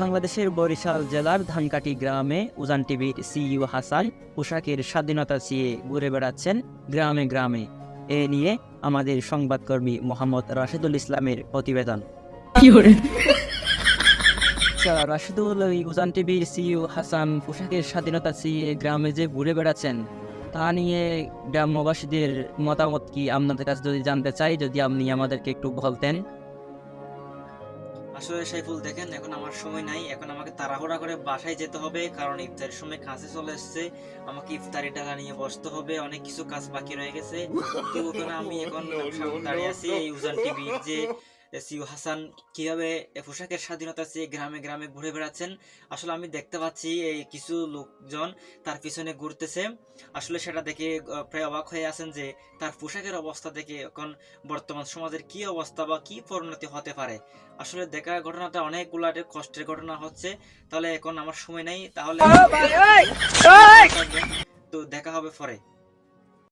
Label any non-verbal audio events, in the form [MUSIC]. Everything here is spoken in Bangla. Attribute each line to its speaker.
Speaker 1: বাংলাদেশের বরিশাল জেলার ধানকাটি গ্রামে উজান টিভির সিইউ হাসান পোশাকের স্বাধীনতা চেয়ে ঘুরে বেড়াচ্ছেন গ্রামে গ্রামে। এ নিয়ে আমাদের সংবাদকর্মী মোহাম্মদ রাশেদুল ইসলামের প্রতিবেদন। রাশেদুল উজান টিভির সিইউ হাসান পোশাকের স্বাধীনতা চেয়ে গ্রামে যে ঘুরে বেড়াচ্ছেন তা নিয়ে গ্রামবাসীদের মতামত কি আপনাদের কাছে যদি জানতে চাই যদি আপনি আমাদেরকে একটু বলতেন?
Speaker 2: আসলে সাইফুল দেখেন এখন আমার সময় নাই। এখন আমাকে তাড়াহুড়া করে বাসায় যেতে হবে কারণ ইফতারের সময় কাছে চলে এসছে। আমাকে ইফতারি টাকা নিয়ে বসতে হবে অনেক কিছু কাজ বাকি রয়ে গেছে। তো আমি এখন [LAUGHS] দাঁড়িয়ে আছি এই উজান টিভি যে সিউ হাসান কীভাবে পোশাকের স্বাধীনতা চেয়ে গ্রামে গ্রামে ঘুরে বেড়াচ্ছেন? আসলে আমি দেখতে পাচ্ছি এই কিছু লোকজন তার পিছনে ঘুরতেছে। আসলে সেটা দেখে প্রায় অবাক হয়ে আছেন যে তার পোশাকের অবস্থা দেখে এখন বর্তমান সমাজের কি অবস্থা বা কি পরিণতি হতে পারে। আসলে দেখা ঘটনাটা অনেকগুলো কষ্টের ঘটনা হচ্ছে। তাহলে এখন আমার সময় নেই তাহলে তো দেখা হবে পরে।